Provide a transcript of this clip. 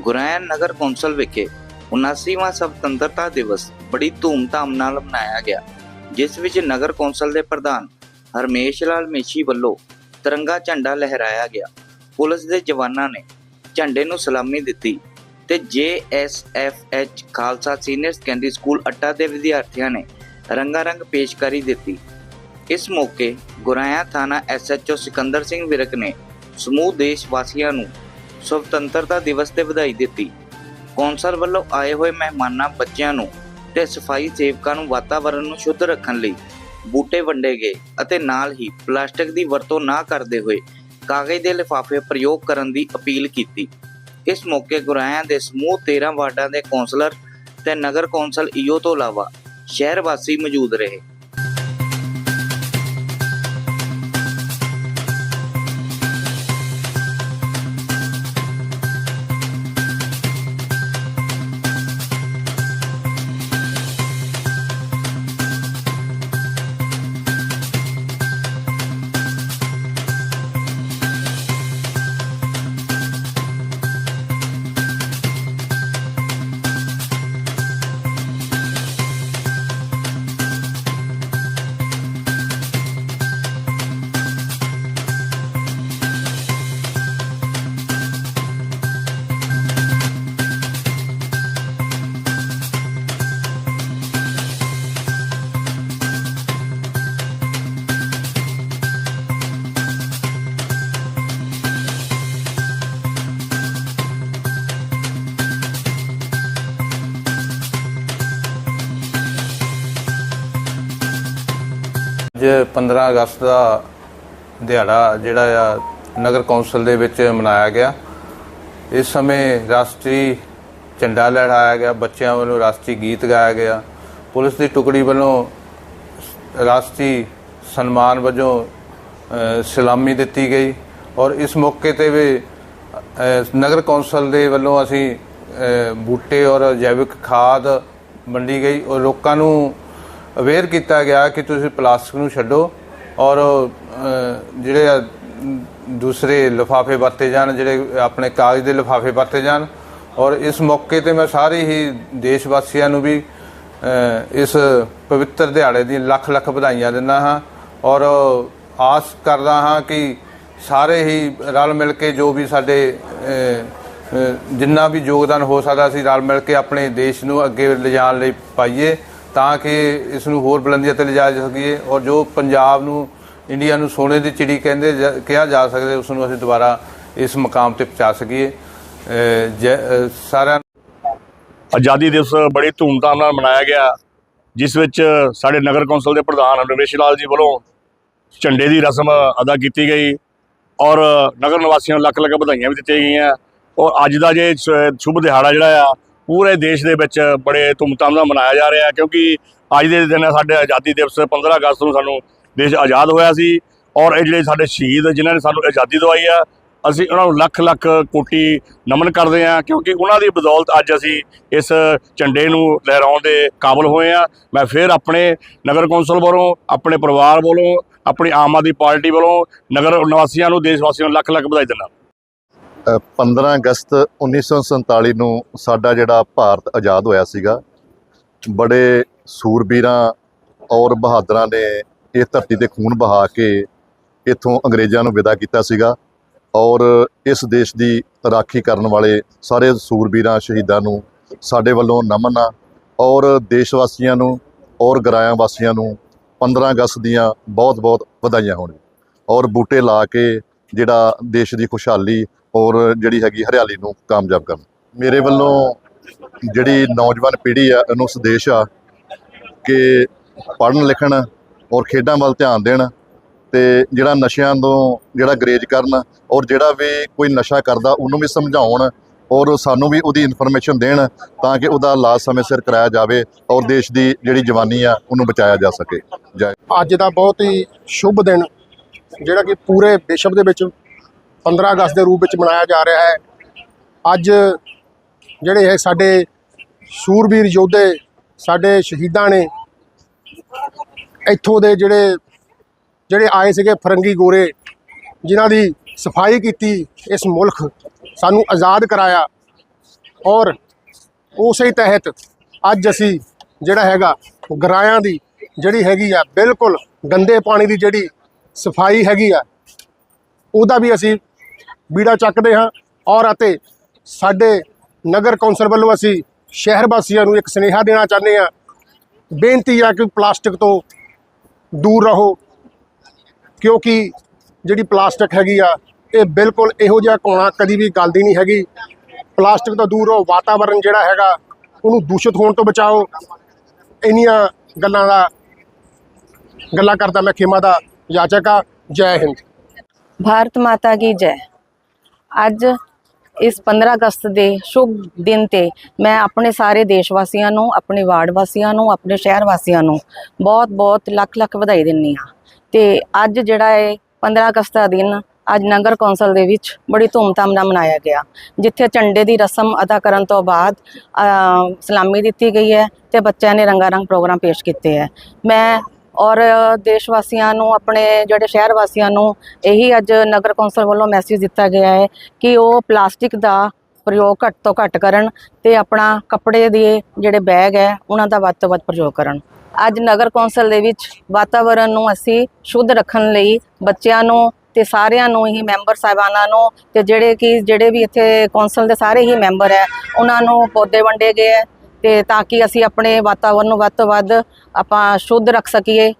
ਗੁਰਾਇਣ ਨਗਰ council ਵਿਖੇ 79ਵਾਂ ਸੁਤੰਤਰਤਾ ਦਿਵਸ ਬੜੀ ਧੂਮਧਾਮ ਨਾਲ ਮਨਾਇਆ ਗਿਆ, ਜਿਸ ਵਿੱਚ ਨਗਰ ਕੌਂਸਲ ਦੇ ਪ੍ਰਧਾਨ ਹਰਮੇਸ਼ ਲਾਲ ਮੇਸ਼ੀ ਵੱਲੋਂ ਤਿਰੰਗਾ ਝੰਡਾ ਲਹਿਰਾਇਆ ਗਿਆ। ਪੁਲਿਸ ਦੇ ਜਵਾਨਾਂ ਨੇ ਝੰਡੇ ਨੂੰ ਸਲਾਮੀ ਦਿੱਤੀ ਤੇ JSFH Khalsa senior secondary school Atta ਦੇ ਵਿਦਿਆਰਥੀਆਂ ਨੇ ਰੰਗਾ ਰੰਗ ਪੇਸ਼ਕਾਰੀ ਦਿੱਤੀ। ਇਸ ਮੌਕੇ ਗੁਰਾਇਆ ਥਾਣਾ ਐਸਐਚਓ ਸਿਕੰਦਰ ਸਿੰਘ ਵਿਰਕ ਨੇ ਸਮੂਹ ਦੇਸ਼ ਵਾਸੀਆਂ ਨੂੰ ਸੁਤੰਤਰਤਾ ਦਿਵਸ ਤੇ ਵਧਾਈ ਦਿੱਤੀ। ਕੌਂਸਲ ਵੱਲੋਂ ਆਏ ਹੋਏ ਮਹਿਮਾਨਾਂ, ਬੱਚਿਆਂ ਨੂੰ ਤੇ ਸਫ਼ਾਈ ਸੇਵਕਾਂ ਨੂੰ ਵਾਤਾਵਰਣ ਨੂੰ ਸ਼ੁੱਧ ਰੱਖਣ ਲਈ ਬੂਟੇ ਵੰਡੇ ਗਏ ਅਤੇ ਨਾਲ ਹੀ ਪਲਾਸਟਿਕ ਦੀ ਵਰਤੋਂ ਨਾ ਕਰਦੇ ਹੋਏ ਕਾਗਜ਼ ਦੇ ਲਿਫਾਫੇ ਪ੍ਰਯੋਗ ਕਰਨ ਦੀ ਅਪੀਲ ਕੀਤੀ। ਇਸ ਮੌਕੇ ਗੁਰਾਇਆਂ ਦੇ ਸਮੂਹ 13 ਵਾਰਡਾਂ ਦੇ ਕੌਂਸਲਰ ਤੇ ਨਗਰ ਕੌਂਸਲ ਈਓ ਤੋਂ ਇਲਾਵਾ ਸ਼ਹਿਰ ਵਾਸੀ ਮੌਜੂਦ ਰਹੇ। ਅੱਜ 15 ਅਗਸਤ ਦਾ ਦਿਹਾੜਾ ਜਿਹੜਾ ਆ ਨਗਰ ਕੌਂਸਲ ਦੇ ਵਿੱਚ ਮਨਾਇਆ ਗਿਆ। ਇਸ ਸਮੇਂ ਰਾਸ਼ਟਰੀ ਝੰਡਾ ਲਹਿਰਾਇਆ ਗਿਆ, ਬੱਚਿਆਂ ਵੱਲੋਂ ਰਾਸ਼ਟਰੀ ਗੀਤ ਗਾਇਆ ਗਿਆ। ਪੁਲਿਸ ਦੀ ਟੁਕੜੀ ਵੱਲੋਂ ਰਾਸ਼ਟਰੀ ਸਨਮਾਨ ਵਜੋਂ ਸਲਾਮੀ ਦਿੱਤੀ ਗਈ ਔਰ ਇਸ ਮੌਕੇ ਤੇ ਵੀ ਨਗਰ ਕੌਂਸਲ ਦੇ ਵੱਲੋਂ ਅਸੀਂ ਬੂਟੇ ਔਰ ਜੈਵਿਕ ਖਾਦ ਵੰਡੀ ਗਈ ਔਰ ਲੋਕਾਂ ਨੂੰ ਅਵੇਅਰ ਕੀਤਾ ਗਿਆ ਕਿ ਤੁਸੀਂ ਪਲਾਸਟਿਕ ਨੂੰ ਛੱਡੋ ਔਰ ਜਿਹੜੇ ਦੂਸਰੇ ਲਿਫਾਫੇ ਵਰਤੇ ਜਾਣ, ਜਿਹੜੇ ਆਪਣੇ ਕਾਗਜ਼ ਦੇ ਲਿਫਾਫੇ ਵਰਤੇ ਜਾਣ। ਔਰ ਇਸ ਮੌਕੇ ਤੇ ਮੈਂ ਸਾਰੇ ਹੀ ਦੇਸ਼ ਵਾਸੀਆਂ ਨੂੰ ਵੀ ਇਸ ਪਵਿੱਤਰ ਦਿਹਾੜੇ ਦੀ ਲੱਖ ਲੱਖ ਵਧਾਈਆਂ ਦਿੰਦਾ ਹਾਂ। ਔਰ ਆਸ ਕਰਦਾ ਹਾਂ ਕਿ ਸਾਰੇ ਹੀ ਰਲ ਮਿਲ ਕੇ ਜੋ ਵੀ ਸਾਡੇ ਜਿੰਨਾ ਵੀ ਯੋਗਦਾਨ ਹੋ ਸਕਦਾ ਅਸੀਂ ਰਲ ਮਿਲ ਕੇ ਆਪਣੇ ਦੇਸ਼ ਨੂੰ ਅੱਗੇ ਲਿਜਾਣ ਲਈ ਪਾਈਏ। ਤਾਂ ਕਿ ਇਸ ਨੂੰ ਹੋਰ ਬੁਲੰਦੀਆਂ ਤੇ ਲਿਜਾ ਸਕੀਏ ਔਰ ਜੋ ਪੰਜਾਬ ਨੂੰ ਇੰਡੀਆ ਨੂੰ ਸੋਨੇ ਦੀ ਚਿੜੀ ਕਹਿੰਦੇ ਜਾ- ਕਿਹਾ ਜਾ ਸਕਦਾ ਉਸ ਨੂੰ ਅਸੀਂ ਦੁਬਾਰਾ ਇਸ ਮਕਾਮ ਤੇ ਪਹੁੰਚਾ ਸਕੀਏ। ਅ, ਸਾਰਿਆਂ ਆਜ਼ਾਦੀ ਦਿਵਸ ਬੜੀ ਧੂਮਧਾਮ ਨਾਲ ਮਨਾਇਆ ਗਿਆ ਜਿਸ ਵਿੱਚ ਸਾਡੇ ਨਗਰ ਕੌਂਸਲ ਦੇ ਪ੍ਰਧਾਨ ਰਮੇਸ਼ ਲਾਲ ਜੀ ਵੱਲੋਂ ਝੰਡੇ ਦੀ ਰਸਮ ਅਦਾ ਕੀਤੀ ਗਈ ਔਰ ਨਗਰ ਨਿਵਾਸੀਆਂ ਨੂੰ ਲੱਖ ਲੱਖ ਵਧਾਈਆਂ ਵੀ ਦਿੱਤੀਆਂ ਗਈਆਂ ਔਰ ਅੱਜ ਦਾ ਜੇ ਸ਼- ਸ਼ੁਭ ਦਿਹਾੜਾ ਜਿਹੜਾ ਆ ਪੂਰੇ ਦੇਸ਼ ਦੇ ਵਿੱਚ ਬੜੇ ਧੂਮਧਾਮ ਨਾਲ ਮਨਾਇਆ ਜਾ ਰਿਹਾ ਕਿਉਂਕਿ ਅੱਜ ਦੇ ਦਿਨ ਸਾਡੇ ਆਜ਼ਾਦੀ ਦਿਵਸ 15 ਅਗਸਤ ਨੂੰ ਸਾਨੂੰ ਦੇਸ਼ ਆਜ਼ਾਦ ਹੋਇਆ ਸੀ ਔਰ ਇਹ ਜਿਹੜੇ ਸਾਡੇ ਸ਼ਹੀਦ ਜਿਨ੍ਹਾਂ ਨੇ ਸਾਨੂੰ ਆਜ਼ਾਦੀ ਦਵਾਈ ਆ, ਅਸੀਂ ਉਹਨਾਂ ਨੂੰ ਲੱਖ ਲੱਖ ਕੋਟੀ ਨਮਨ ਕਰਦੇ ਹਾਂ, ਕਿਉਂਕਿ ਉਹਨਾਂ ਦੀ ਬਦੌਲਤ ਅੱਜ ਅਸੀਂ ਇਸ ਝੰਡੇ ਨੂੰ ਲਹਿਰਾਉਣ ਦੇ ਕਾਬਲ ਹੋਏ ਆ ਮੈਂ ਫਿਰ ਆਪਣੇ ਨਗਰ ਕੌਂਸਲ ਵੱਲੋਂ, ਆਪਣੇ ਪਰਿਵਾਰ ਵੱਲੋਂ, ਆਪਣੀ ਆਮ ਆਦਮੀ ਪਾਰਟੀ ਵੱਲੋਂ ਨਗਰ ਨਿਵਾਸੀਆਂ ਨੂੰ ਦੇਸ਼ ਵਾਸੀਆਂ ਨੂੰ ਲੱਖ ਲੱਖ ਵਧਾਈ ਦਿੰਦਾ 15 ਅਗਸਤ 1947 ਨੂੰ ਸਾਡਾ ਜਿਹੜਾ ਭਾਰਤ ਆਜ਼ਾਦ ਹੋਇਆ ਸੀਗਾ, ਬੜੇ ਸੂਰਬੀਰਾਂ ਔਰ ਬਹਾਦਰਾਂ ਨੇ ਇਹ ਧਰਤੀ ਤੇ ਖੂਨ ਬਹਾ ਕੇ ਇੱਥੋਂ ਅੰਗਰੇਜ਼ਾਂ ਨੂੰ ਵਿਦਾ ਕੀਤਾ ਸੀਗਾ ਔਰ ਇਸ ਦੇਸ਼ ਦੀ ਰਾਖੀ ਕਰਨ ਵਾਲੇ ਸਾਰੇ ਸੂਰਬੀਰਾਂ, ਸ਼ਹੀਦਾਂ ਨੂੰ ਸਾਡੇ ਵੱਲੋਂ ਨਮਨ ਆ ਔਰ ਦੇਸ਼ ਵਾਸੀਆਂ ਨੂੰ ਔਰ ਗਰਾਇਆਂ ਵਾਸੀਆਂ ਨੂੰ 15 ਅਗਸਤ ਦੀਆਂ ਬਹੁਤ-ਬਹੁਤ ਵਧਾਈਆਂ ਹੋਣ ਔਰ ਬੂਟੇ ਲਾ ਕੇ ਜਿਹੜਾ ਦੇਸ਼ ਦੀ ਖੁਸ਼ਹਾਲੀ ਔਰ ਜਿਹੜੀ ਹੈਗੀ ਹਰਿਆਲੀ ਨੂੰ ਕਾਮਯਾਬ ਕਰਨ। ਮੇਰੇ ਵੱਲੋਂ ਜਿਹੜੀ ਨੌਜਵਾਨ ਪੀੜ੍ਹੀ ਆ, ਇਹਨੂੰ ਸੰਦੇਸ਼ ਆ ਕਿ ਪੜ੍ਹਨ, ਲਿਖਣ ਔਰ ਖੇਡਾਂ ਵੱਲ ਧਿਆਨ ਦੇਣ ਤੇ ਜਿਹੜਾ ਨਸ਼ਿਆਂ ਤੋਂ ਜਿਹੜਾ ਗਰੇਜ ਕਰਨ ਔਰ ਜਿਹੜਾ ਵੀ ਕੋਈ ਨਸ਼ਾ ਕਰਦਾ, ਉਹਨੂੰ ਵੀ ਸਮਝਾਉਣ ਔਰ ਸਾਨੂੰ ਵੀ ਉਹਦੀ ਇਨਫੋਰਮੇਸ਼ਨ ਦੇਣ ਤਾਂ ਕਿ ਉਹਦਾ ਇਲਾਜ ਸਮੇਂ ਸਿਰ ਕਰਾਇਆ ਜਾਵੇ ਔਰ ਦੇਸ਼ ਦੀ ਜਿਹੜੀ ਜਵਾਨੀ ਆ, ਉਹਨੂੰ ਬਚਾਇਆ ਜਾ ਸਕੇ। ਜੈ ਅੱਜ ਦਾ ਬਹੁਤ ਹੀ ਸ਼ੁਭ ਦਿਨ, ਜਿਹੜਾ ਕਿ ਪੂਰੇ ਵਿਸ਼ਵ ਦੇ ਵਿੱਚ 15 ਅਗਸਤ ਦੇ ਰੂਪ ਵਿੱਚ ਮਨਾਇਆ ਜਾ ਰਿਹਾ ਹੈ। ਅੱਜ ਜਿਹੜੇ ਹੈ ਸਾਡੇ ਸੂਰਬੀਰ ਯੋਧੇ, ਸਾਡੇ ਸ਼ਹੀਦਾਂ ਨੇ ਇੱਥੋਂ ਦੇ ਜਿਹੜੇ ਜਿਹੜੇ ਆਏ ਸੀਗੇ ਫਰੰਗੀ ਗੋਰੇ, ਜਿਨ੍ਹਾਂ ਦੀ ਸਫ਼ਾਈ ਕੀਤੀ ਇਸ ਮੁਲਕ, ਸਾਨੂੰ ਆਜ਼ਾਦ ਕਰਾਇਆ। ਔਰ ਉਸੇ ਤਹਿਤ ਅੱਜ ਅਸੀਂ ਜਿਹੜਾ ਹੈਗਾ ਗਰਾਇਆਂ ਦੀ ਜਿਹੜੀ ਹੈਗੀ ਆ, ਬਿਲਕੁਲ ਗੰਦੇ ਪਾਣੀ ਦੀ ਜਿਹੜੀ ਸਫ਼ਾਈ ਹੈਗੀ ਆ, ਉਹਦਾ ਵੀ ਅਸੀਂ ਬੀੜਾ ਚੱਕਦੇ ਹਾਂ ਔਰ ਅਤੇ ਸਾਡੇ ਨਗਰ ਕੌਂਸਲ ਵੱਲੋਂ ਅਸੀਂ ਸ਼ਹਿਰ ਵਾਸੀਆਂ ਨੂੰ ਇੱਕ ਸੁਨੇਹਾ ਦੇਣਾ ਚਾਹੁੰਦੇ ਹਾਂ। ਬੇਨਤੀ ਆ ਕਿ ਪਲਾਸਟਿਕ ਤੋਂ ਦੂਰ ਰਹੋ, ਕਿਉਂਕਿ ਜਿਹੜੀ ਪਲਾਸਟਿਕ ਹੈਗੀ ਆ, ਇਹ ਬਿਲਕੁਲ ਇਹੋ ਜਿਹਾ ਕੋਣਾ ਕਦੀ ਵੀ ਗਲਦੀ ਨਹੀਂ ਹੈਗੀ। ਪਲਾਸਟਿਕ ਤੋਂ ਦੂਰ ਰਹੋ ਵਾਤਾਵਰਣ ਜਿਹੜਾ ਹੈਗਾ, ਉਹਨੂੰ ਦੂਸ਼ਿਤ ਹੋਣ ਤੋਂ ਬਚਾਓ। ਇੰਨੀਆਂ ਗੱਲਾਂ ਦਾ, ਗੱਲਾਂ ਕਰਦਾ ਮੈਂ ਖੇਮਾ ਦਾ ਯਾਚਕ ਆ। ਜੈ ਹਿੰਦ। ਭਾਰਤ ਮਾਤਾ ਕੀ ਜੈ? ਅੱਜ ਇਸ 15 ਅਗਸਤ ਦੇ ਸ਼ੁਭ ਦਿਨ ਤੇ ਮੈਂ ਆਪਣੇ ਸਾਰੇ ਦੇਸ਼ ਵਾਸੀਆਂ ਨੂੰ, ਆਪਣੇ ਵਾਰਡ ਵਾਸੀਆਂ ਨੂੰ, ਆਪਣੇ ਸ਼ਹਿਰ ਵਾਸੀਆਂ ਨੂੰ ਬਹੁਤ-ਬਹੁਤ ਲੱਖ-ਲੱਖ ਵਧਾਈ ਦਿੰਨੀ ਆ ਤੇ ਅੱਜ ਜਿਹੜਾ ਹੈ 15 ਅਗਸਤ ਦਾ ਦਿਨ ਅੱਜ ਨਗਰ ਕੌਂਸਲ ਦੇ ਵਿੱਚ ਬੜੀ ਧੂਮਧਾਮ ਨਾਲ ਮਨਾਇਆ ਗਿਆ। ਜਿੱਥੇ ਝੰਡੇ ਦੀ ਰਸਮ ਅਦਾ ਕਰਨ ਤੋਂ ਬਾਅਦ ਸਲਾਮੀ ਦਿੱਤੀ ਗਈ ਹੈ ਤੇ ਬੱਚਿਆਂ ਨੇ ਰੰਗਾ ਰੰਗ ਪ੍ਰੋਗਰਾਮ ਪੇਸ਼ ਕੀਤੇ ਹੈ। ਮੈਂ ਔਰ ਦੇਸ਼ ਵਾਸੀਆਂ ਨੂੰ, ਆਪਣੇ ਜਿਹੜੇ ਸ਼ਹਿਰ ਵਾਸੀਆਂ ਨੂੰ ਇਹੀ ਅੱਜ ਨਗਰ ਕੌਂਸਲ ਵੱਲੋਂ ਮੈਸੇਜ ਦਿੱਤਾ ਗਿਆ ਹੈ ਕਿ ਉਹ ਪਲਾਸਟਿਕ ਦਾ ਪ੍ਰਯੋਗ ਘੱਟ ਤੋਂ ਘੱਟ ਕਰਨ ਤੇ ਆਪਣਾ ਕੱਪੜੇ ਦੇ ਜਿਹੜੇ ਬੈਗ ਹੈ, ਉਹਨਾਂ ਦਾ ਵੱਧ ਤੋਂ ਵੱਧ ਪ੍ਰਯੋਗ ਕਰਨ। ਅੱਜ ਨਗਰ ਕੌਂਸਲ ਦੇ ਵਿੱਚ ਵਾਤਾਵਰਣ ਨੂੰ ਅਸੀਂ ਸ਼ੁੱਧ ਰੱਖਣ ਲਈ ਬੱਚਿਆਂ ਨੂੰ ਤੇ ਸਾਰਿਆਂ ਨੂੰ ਹੀ, ਮੈਂਬਰ ਸਾਹਿਬਾਨਾਂ ਨੂੰ ਤੇ ਜਿਹੜੇ ਕਿ, ਜਿਹੜੇ ਵੀ ਇੱਥੇ ਕੌਂਸਲ ਦੇ ਸਾਰੇ ਹੀ ਮੈਂਬਰ ਹੈ, ਉਹਨਾਂ ਨੂੰ ਪੌਦੇ ਵੰਡੇ ਗਏ ਹੈ। ਤੇ ਤਾਂ ਕਿ ਅਸੀਂ ਆਪਣੇ ਵਾਤਾਵਰਨ ਨੂੰ ਵੱਧ ਤੋਂ ਵੱਧ ਆਪਾਂ ਸ਼ੁੱਧ ਰੱਖ ਸਕੀਏ।